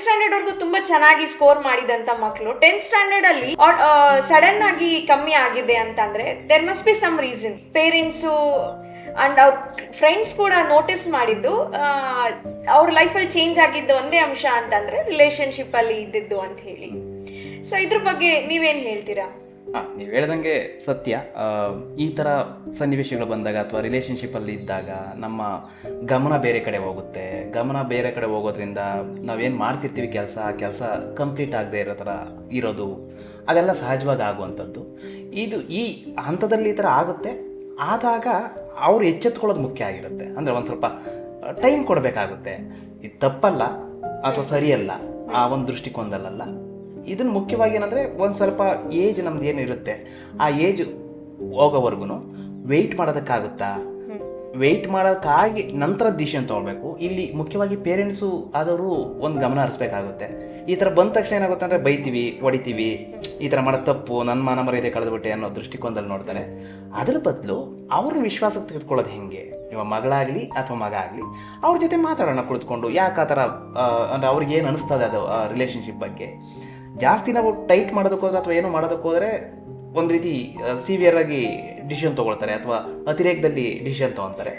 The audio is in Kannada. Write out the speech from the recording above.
ಸ್ಟ್ಯಾಂಡರ್ಡ್ ವರ್ಗು ತುಂಬಾ ಚೆನ್ನಾಗಿ ಸ್ಕೋರ್ ಮಾಡಿದಂತ ಮಕ್ಕಳು ಟೆಂತ್ ಸ್ಟ್ಯಾಂಡರ್ಡ್ ಅಲ್ಲಿ ಸಡನ್ ಆಗಿ ಕಮ್ಮಿ ಆಗಿದೆ ಅಂತಂದ್ರೆ there must be some reason parents and ಅವ್ರ ಫ್ರೆಂಡ್ಸ್ ಕೂಡ ನೋಟಿಸ್ ಮಾಡಿದ್ದು ಅವ್ರ ಲೈಫಲ್ಲಿ ಚೇಂಜ್ ಆಗಿದ್ದು ಒಂದೇ ಅಂಶ ಅಂತಂದ್ರೆ ರಿಲೇಶನ್ಶಿಪ್ ಅಲ್ಲಿ ಇದ್ದಿದ್ದು ಅಂತ ಹೇಳಿ. ಸೊ ಇದ್ರ ಬಗ್ಗೆ ನೀವೇನ್ ಹೇಳ್ತೀರಾ? ಹಾಂ ನೀವು ಹೇಳ್ದಂಗೆ ಸತ್ಯ. ಈ ಥರ ಸನ್ನಿವೇಶಗಳು ಬಂದಾಗ ಅಥವಾ ರಿಲೇಷನ್ಶಿಪ್ಪಲ್ಲಿ ಇದ್ದಾಗ ನಮ್ಮ ಗಮನ ಬೇರೆ ಕಡೆ ಹೋಗುತ್ತೆ. ಗಮನ ಬೇರೆ ಕಡೆ ಹೋಗೋದ್ರಿಂದ ನಾವೇನು ಮಾಡ್ತಿರ್ತೀವಿ ಕೆಲಸ ಕೆಲಸ ಕಂಪ್ಲೀಟ್ ಆಗದೆ ಇರೋ ಥರ ಇರೋದು, ಅದೆಲ್ಲ ಸಹಜವಾಗಿ ಆಗುವಂಥದ್ದು. ಇದು ಈ ಹಂತದಲ್ಲಿ ಈ ಥರ ಆಗುತ್ತೆ. ಆದಾಗ ಅವ್ರು ಎಚ್ಚೆತ್ಕೊಳ್ಳೋದು ಮುಖ್ಯ ಆಗಿರುತ್ತೆ. ಅಂದರೆ ಒಂದು ಸ್ವಲ್ಪ ಟೈಮ್ ಕೊಡಬೇಕಾಗುತ್ತೆ. ಇದು ತಪ್ಪಲ್ಲ, ಅಥವಾ ಸರಿಯಲ್ಲ, ಆ ಒಂದು ದೃಷ್ಟಿಕೋನದಲ್ಲ ಇದನ್ನು ಮುಖ್ಯವಾಗಿ ಏನಂದರೆ ಒಂದು ಸ್ವಲ್ಪ ಏಜ್ ನಮ್ದು ಏನಿರುತ್ತೆ ಆ ಏಜ್ ಹೋಗೋವರೆಗೂ ವೆಯ್ಟ್ ಮಾಡೋದಕ್ಕಾಗುತ್ತಾ? ವೆಯ್ಟ್ ಮಾಡೋಕ್ಕಾಗಿ ನಂತರ ಡಿಸಿಷನ್ ತೊಗೊಳ್ಬೇಕು. ಇಲ್ಲಿ ಮುಖ್ಯವಾಗಿ ಪೇರೆಂಟ್ಸು ಆದವರು ಒಂದು ಗಮನ ಹರಿಸ್ಬೇಕಾಗುತ್ತೆ. ಈ ಥರ ಬಂದ ತಕ್ಷಣ ಏನಾಗುತ್ತೆ ಅಂದರೆ ಬೈತೀವಿ, ಹೊಡಿತೀವಿ. ಈ ಥರ ಮಾಡೋ ತಪ್ಪು ನನ್ನ ಮಾನ ಮರ್ಯಾದೆ ಕಳೆದುಬಿಟ್ಟೆ ಅನ್ನೋ ದೃಷ್ಟಿಕೋನದಲ್ಲಿ ನೋಡ್ತಾರೆ. ಅದರ ಬದಲು ಅವ್ರನ್ನ ವಿಶ್ವಾಸಕ್ಕೆ ತೆಗೆದುಕೊಳ್ಳೋದು ಹೆಂಗೆ? ನಿಮ್ಮ ಮಗಳಾಗಲಿ ಅಥವಾ ಮಗ ಆಗಲಿ, ಅವ್ರ ಜೊತೆ ಮಾತಾಡೋಣ ಕುಳಿತುಕೊಂಡು ಯಾಕೆ ಆ ಥರ ಅಂದರೆ ಅವ್ರಿಗೆ ಏನು ಅನಿಸ್ತದೆ ಅದು ರಿಲೇಷನ್ಶಿಪ್ ಬಗ್ಗೆ? ಜಾಸ್ತಿ ನಾವು ಟೈಟ್ ಮಾಡೋದಕ್ಕೋದ್ರೆ ಅಥವಾ ಏನು ಮಾಡೋದಕ್ಕೆ ಹೋದರೆ ಒಂದು ರೀತಿ ಸಿವಿಯರ್ ಆಗಿ ಡಿಸಿಷನ್ ತೊಗೊಳ್ತಾರೆ ಅಥವಾ ಅತಿರೇಕದಲ್ಲಿ ಡಿಸಿಷನ್ ತೊಗೊತಾರೆ